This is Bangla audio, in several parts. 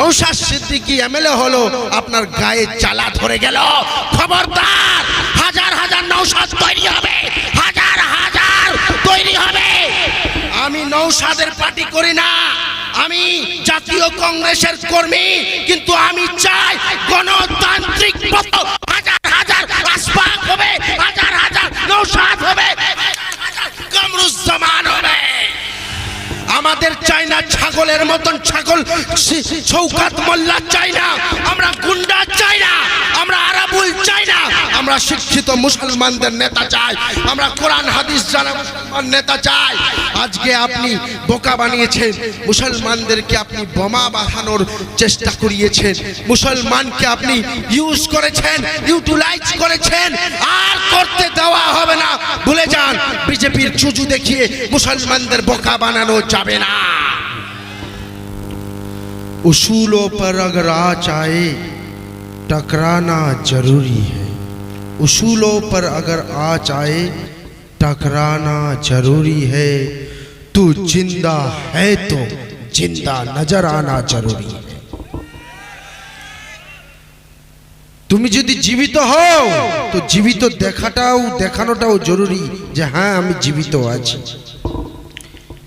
নৌশাদ সিদ্দিকী এমএলএ হলো, আপনার গায়ে চালা ধরে গেল। খবরদার, হাজার হাজার নৌশাদ তৈরি হবে, হাজার হাজার তৈরি হবে। আমি নৌসাদের পার্টি করি না, আমি জাতীয় কংগ্রেসের কর্মী, কিন্তু আমি চাই গণতান্ত্রিক হাজার হাজার আসবাব হবে ছাগলের মতন ছাগল শৌকাত মোল্লা চাই না, আমরা গুন্ডা চাই না, আমরা আরাবুল চাই না, আমরা শিক্ষিত মুসলমানদের নেতা চাই, আমরা কোরআন, হাদিস জানা মুসলমান নেতা চাই। আজকে আপনি বোকা বানিয়েছেন, মুসলমানদেরকে আপনি বোমা বাঁধানোর চেষ্টা করিয়েছেন, মুসলমানকে আপনি ইউজ করেছেন ইউটিলাইজ করেছেন, আর করতে দেওয়া হবে না। ভুলে যান, বিজেপির চুজু দেখিয়ে মুসলমানদের বোকা বানানো যাবে না। اصولوں پر اگر آ چاہے ٹکرانا ضروری ہے۔ اصولوں پر اگر آ چاہے ٹکرانا ضروری ہے۔ تو زندہ ہے تو زندہ نظر آنا ضروری ہے۔ তুমি যদি জীবিত হও তো জীবিত দেখাটাও দেখানোটাও জরুরি যে হ্যাঁ আমি জীবিত আছি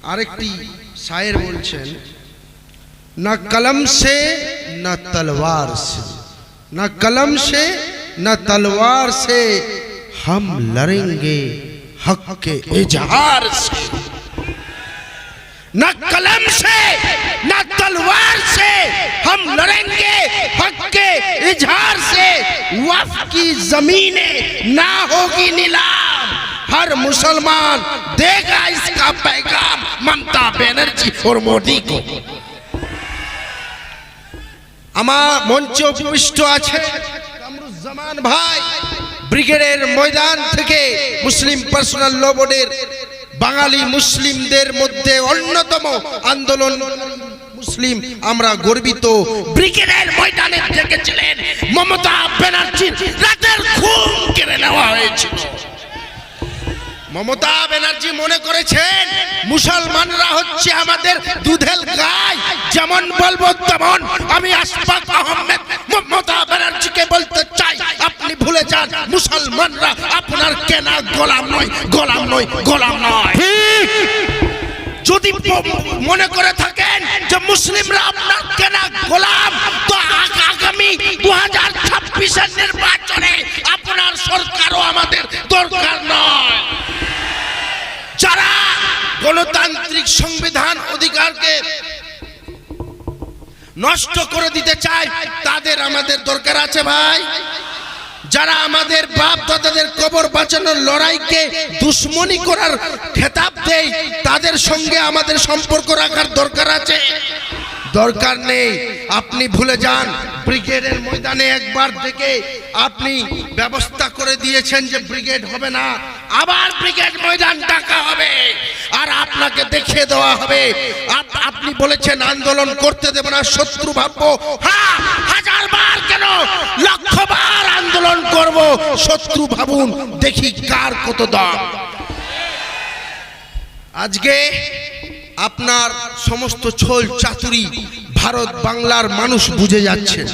আরেকটি সায়ের বলছেন نہ کلم سے نہ تلوار سے۔ نہ کلم سے نہ تلوار سے ہم لڑیں گے حق کے اجہار سے۔ نہ کلم سے نہ تلوار سے ہم لڑیں گے حق کے اجہار سے۔ وف کی زمینیں نہ ہوگی نیلام۔ ہر مسلمان دے گا اس کا پیغام ممتا بینرجی اور مودی کو۔ আমার মঞ্চে উপবিষ্ট আছে কামরুজ্জামান ভাই, ব্রিগেডের ময়দান থেকে মুসলিম পার্সোনাল ল বোর্ডের বাঙালি মুসলিমদের মধ্যে অন্যতম আন্দোলন মুসলিম। আমরা গর্বিত। ব্রিগেডের ময়দানে দেখেছিলেন মমতা ব্যানার্জির রাতের ঘুম কেড়ে নেওয়া হয়েছিল। মমতা ব্যানার্জি মনে করেছেন, মুসলমানরা হচ্ছে আমাদের দুধেল গাই। যেমন বলব তেমন আমি আশফাক আহমেদ মমতা ব্যানার্জিকে বলতে চাই, আপনি ভুলে যান, মুসলমানরা আপনার কেনা গোলাম নয় গোলাম নয় গোলাম নয়। যদি মনে করে থাকেন যে মুসলিমরা আপনার কেনা গোলাম, তো আগামী দু হাজার ছাব্বিশের নির্বাচনে আপনার সরকারও আমাদের দরকার নয়। যারা গণতান্ত্রিক সংবিধান অধিকারকে নষ্ট করে দিতে চায়, তাদের আমাদের দরকার আছে ভাই। যারা আমাদের বাপ দাদাদের কবর বাঁচানোর লড়াইকে দুশ্মনী করার খেতাব দেয়, তাদের সঙ্গে আমাদের সম্পর্ক রাখার দরকার আছে। দরকার নেই। আপনি ভুলে যান, ব্রিগেডের ময়দানে একবার থেকে আপনি ব্যবস্থা করে দিয়েছেন যে ব্রিগেড হবে না, আবার ব্রিগেড ময়দান ডাকা হবে। আর আপনাকে দেখিয়ে দেওয়া হবে। আপ- আপনি বলেছেন আন্দোলন করতে দেব না, শত্রু ভাববো। হ্যাঁ হাজার বার কেন? লক্ষ বার আন্দোলন করব, শত্রু ভাবুন, দেখি কার কত দাম। আজকে আপনার সমস্ত ছোল চাতুরি ভারত বাংলার মানুষ বুঝে যাচ্ছে।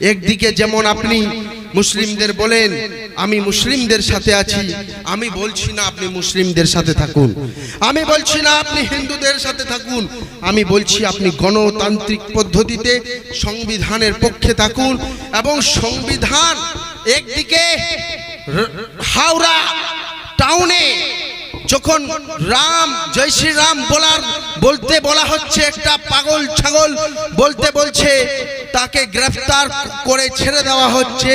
একদিকে যেমন আপনি মুসলিমদের বলেন, আমি মুসলিমদের সাথে আছি, আমি বলছি না আপনি মুসলিমদের সাথে থাকুন। আমি বলছি না আপনি হিন্দুদের সাথে থাকুন। আমি বলছি আপনি গণতান্ত্রিক পদ্ধতিতে সংবিধানের পক্ষে থাকুন এবং সংবিধান একদিকে হাওড়া টাউনে যখন রাম, জয় শ্রীরাম বলার, বলতে বলা হচ্ছে একটা পাগল ছাগল, বলতে বলছে, তাকে গ্রেফতার করে ছেড়ে দেওয়া হচ্ছে।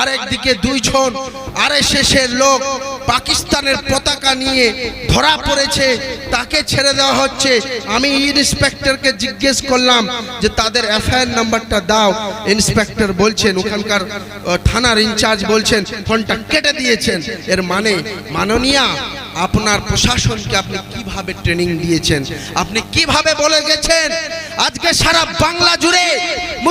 আরেকদিকে দুইজন শেষের লোক পাকিস্তানের পতাকা নিয়ে ধরা পড়েছে, তাকে ছেড়ে দেওয়া হচ্ছে। আমি ইন্সপেক্টরকে জিজ্ঞেস করলাম যে, তাদের এফআইআর নাম্বারটা দাও। ইন্সপেক্টর বলছেন, ওখানকার থানার ইনচার্জ বলছেন, ফোনটা কেটে দিয়েছেন। এর মানে মাননীয়া, আপনার প্রশাসনকে আপনি কীভাবে ট্রেনিং দিয়েছেন? আপনি কীভাবে বলে গেছেন? আজকে সারা বাংলা জুড়ে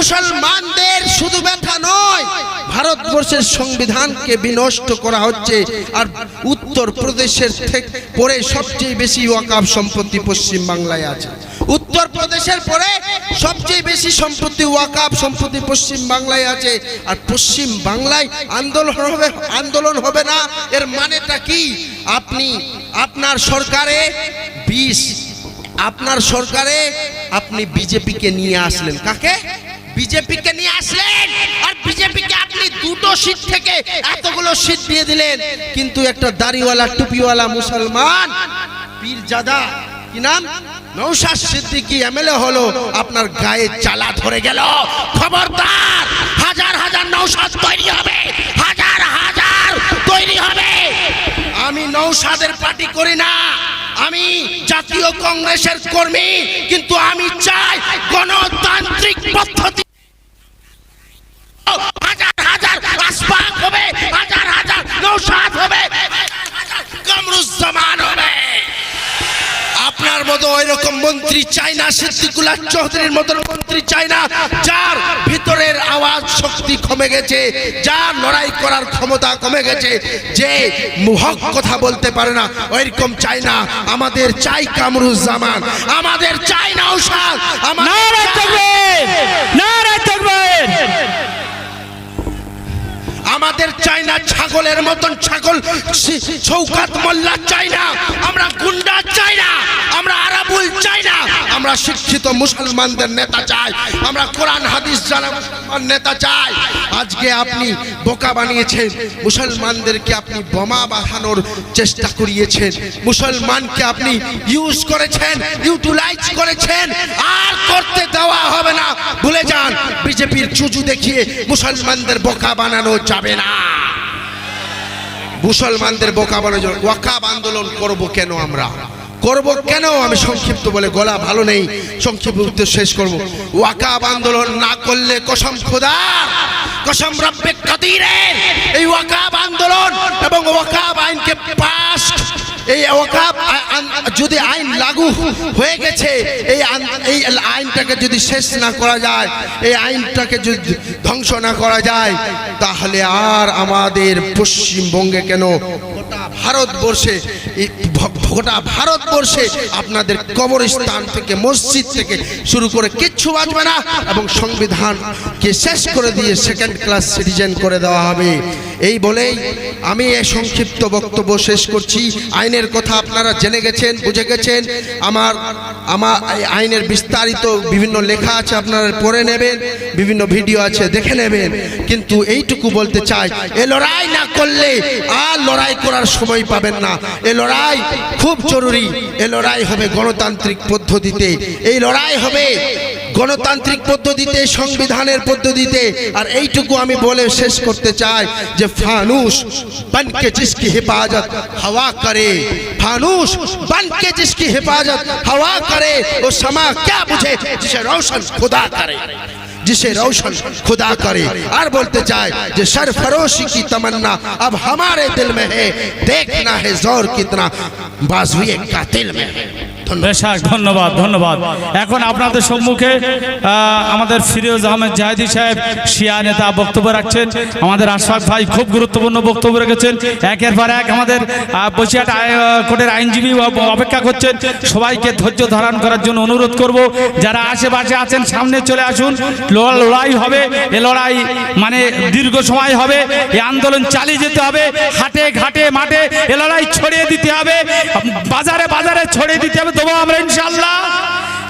মুসলমানদের শুধু ব্যথা নয়, ভারতবর্ষের সংবিধানকে বিনষ্ট করা হচ্ছে আর উত্তর প্রদেশের থেকে পরে সবচেয়ে বেশি ওয়াকাব সম্পত্তি পশ্চিম বাংলায় আছে। উত্তরপ্রদেশের পরে সবচেয়ে বেশি সম্পত্তি ওয়াকাব সম্পত্তি পশ্চিম বাংলায় আছে আর পশ্চিম বাংলায় আন্দোলন হবে আন্দোলন হবে না, এর মানেটা কি? আপনি, আপনার সরকারে বিষ আপনার সরকারে আপনি বিজেপিকে নিয়ে আসলেন। কাকে? বিজেপিকে নিয়ে আসলেন। আর বিজেপিকে আপনি দুটো সিট থেকে এতগুলো সিট দিয়ে দিলেন। কিন্তু একটা দাড়িওয়ালা, টুপিওয়ালা মুসলমান, পীরজাদা, কি নাম? নৌশাদ সিদ্দিকী এমএলএ হলো, আপনার গায়ে চালা ধরে গেল। খবরদার, হাজার হাজার নৌশাদ তৈরি হবে, হাজার হাজার তৈরি হবে। আমি নৌসাদের পার্টি করি না, আমি জাতীয় কংগ্রেসের কর্মী, কিন্তু আমি চাই গণতান্ত্রিক পদ্ধতি হাজার হাজার আসবাব হবে হাজার হাজার নৌসাদ হবে কামরুজ্জামান হবে। আপনার মতো ওই রকম মন্ত্রী চাই না সিদ্দিকুল্লাহ চৌধুরীর মতন মন্ত্রী চাই না যার ভিতরের আওয়াজ শক্তি কমে গেছে যার লড়াই করার ক্ষমতা কমে গেছে যে মুহক কথা বলতে পারে না ওইরকম চাই না। আমাদের চাই কামরুজ্জামান আমাদের চাই না ঔষধ নারে চাই না ছাগলের মতন ছাগল শৌকাত মোল্লা চাই না আমরা গুন্ডা চাই না আমরা আরাবুল চাই না আমরা শিক্ষিত মুসলমানদের নেতা চাই, আমরা কোরআন, হাদিস জানা মুসলমান নেতা চাই। আজকে আপনি বোকা বানিয়েছেন, মুসলমানদেরকে আপনি বোমা বাঁধানোর চেষ্টা করিয়েছেন, মুসলমানকে আপনি ইউজ করেছেন ইউটিলাইজ করেছেন, আর করতে দেওয়া হবে না। ভুলে যান, বিজেপির চুজু দেখিয়ে মুসলমানদের বোকা বানানো যাবে না। মুসলমানদের বোকা বানানো যাবে ওয়াকাব আন্দোলন করব কেন আমরা? করব কেন? আমি সংক্ষিপ্ত বলে গলা ভালো নেই। সংক্ষিপ্ত শেষ করব। ওয়াকাব আন্দোলন না করলে কসম খোদা, কসম রব্বে কাদিরের। এই ওয়াকাব আন্দোলন এবং ওয়াকাব আইনকে পাস এই ওকাব যদি আইন লাগু হয়ে গেছে, এই এই আইনটাকে যদি শেষ না করা যায়, এই আইনটাকে যদি ধ্বংস না করা যায়, তাহলে আর আমাদের পশ্চিমবঙ্গে কেন গোটা ভারতবর্ষে গোটা ভারতবর্ষে আপনাদের কবরস্থান থেকে, মসজিদ থেকে শুরু করে কিচ্ছু বাঁচবে না এবং সংবিধানকে শেষ করে দিয়ে সেকেন্ড ক্লাস সিটিজেন করে দেওয়া হবে। এই বলেই আমি এই সংক্ষিপ্ত বক্তব্য শেষ করছি। আইনের কথা আপনারা জেনে গেছেন, বুঝে গেছেন। আমার আমার আইনের বিস্তারিত বিভিন্ন লেখা আছে, আপনারা পড়ে নেবেন, বিভিন্ন ভিডিও আছে, দেখে নেবেন। কিন্তু এইটুকু বলতে চাই, এ লড়াই না করলে আর লড়াই করার সময় পাবেন না। এ লড়াই খুব জরুরি। এ লড়াই হবে গণতান্ত্রিক পদ্ধতিতে। এই লড়াই হবে গণতান্ত্রিক পদ্ধতিতে, সংবিধানের পদ্ধতিতে। আর এইটুকু আমি বলে শেষ করতে চাই যে ফানুষ বানকে জিসকি হেফাজত হওয়া করে। ফানুষ বানকে জিসকি হেফাজত হওয়া করে। ও সমা ক্যা বুঝে? জিসে রোশন খুদা করে। جسے روشن خدا کرے۔ اور بولتے جائے جو سرفروشی کی تمنا اب ہمارے دل میں ہے۔ دیکھنا ہے زور کتنا۔ بازوی دل میں ہے۔ বেশাক ধন্যবাদ ধন্যবাদ। এখন আপনাদের সম্মুখে আমাদের ফিরোজ আহমেদ জাহেদি সাহেব, শিয়া নেতা বক্তব্য রাখছেন। আমাদের আশফাক ভাই খুব গুরুত্বপূর্ণ বক্তব্য রেখেছেন। একের পর এক আমাদের বসিরহাট কোর্টের আইনজীবী অপেক্ষা করছেন। সবাইকে ধৈর্য ধারণ করার জন্য অনুরোধ করব, যারা আশেপাশে আছেন, সামনে চলে আসুন। লড়াই হবে, এ লড়াই মানে দীর্ঘ সময় হবে, এ আন্দোলন চালিয়ে যেতে হবে, হাটে ঘাটে মাঠে এ লড়াই ছড়িয়ে দিতে হবে, বাজারে বাজারে ছড়িয়ে দিতে হবে। দেবো আমরা ইনশাল্লাহ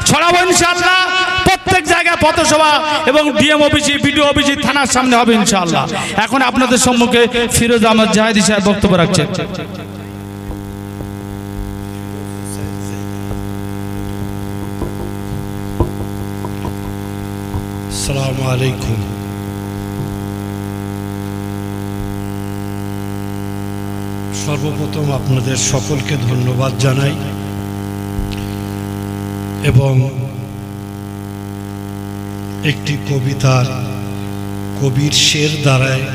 ছড়াবো ইনশাল্লাহ প্রত্যেক জায়গায় পথসভা এবং ডিএম অফিসি, বিডিও অফিসি, থানার সামনে হবে ইনশাল্লাহ এখন আপনাদের সম্মুখে ফিরোজ আহমদ জাহেদি সাহেব বক্তব্য রাখছেন। সর্বপ্রথম আপনাদের সকলকে ধন্যবাদ জানাই। এবং একটি কবিতার কবির শের দ্বারায়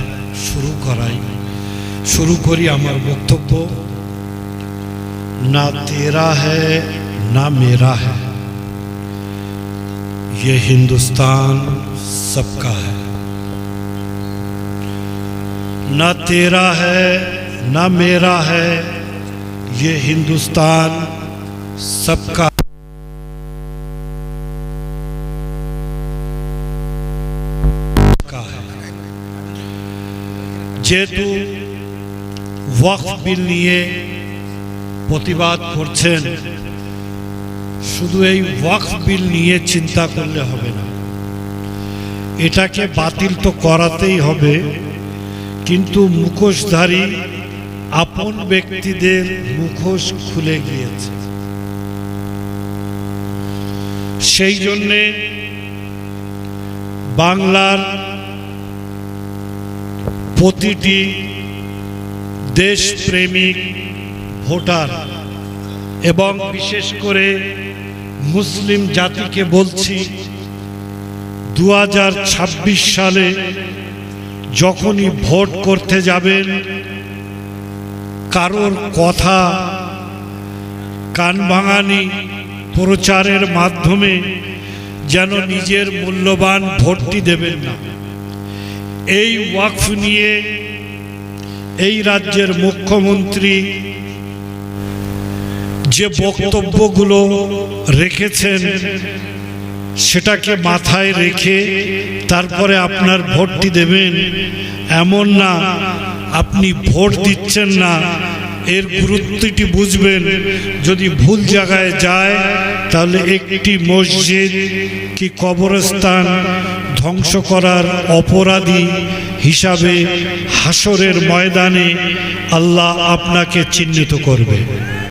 শুরু করাই। শুরু করি আমার বক্তব্য نہ تیرا ہے نہ میرا ہے یہ ہندوستان سب کا ہے نہ تیرا ہے نہ میرا ہے یہ ہندوستان سب کا যেহেতু ওয়াকফ বিল নিয়ে প্রতিবাদ করছেন, শুধু এই ওয়াকফ বিল নিয়ে চিন্তা করলে হবে না। এটাকে বাতিল তো করাতেই হবে, কিন্তু মুখোশধারী আপন ব্যক্তিদের মুখোশ খুলে গিয়েছে। সেই জন্যে বাংলার প্রতিটি দেশপ্রেমিক ভোটার এবং বিশেষ করে মুসলিম জাতিকে বলছি দু হাজার ছাব্বিশ সালে যখনই ভোট করতে যাবেন, কারোর কথা কান ভাঙানি প্রচারের মাধ্যমে যেন নিজের মূল্যবান ভোটটি দেবেন না। এই ওয়াকফ নিয়ে এই রাজ্যের মুখ্যমন্ত্রী যে বক্তব্যগুলো রেখেছেন সেটাকে মাথায় রেখে তারপরে আপনার ভোটটি দেবেন, এমন না, আপনি ভোট দিচ্ছেন না এর গুরুত্বটি বুঝবেন। যদি ভুল জায়গায় যায়, তাহলে একটি মসজিদ কি কবরস্থান ধ্বংস করার অপরাধী হিসাবে হাসরের ময়দানে আল্লাহ আপনাকে চিহ্নিত করবে।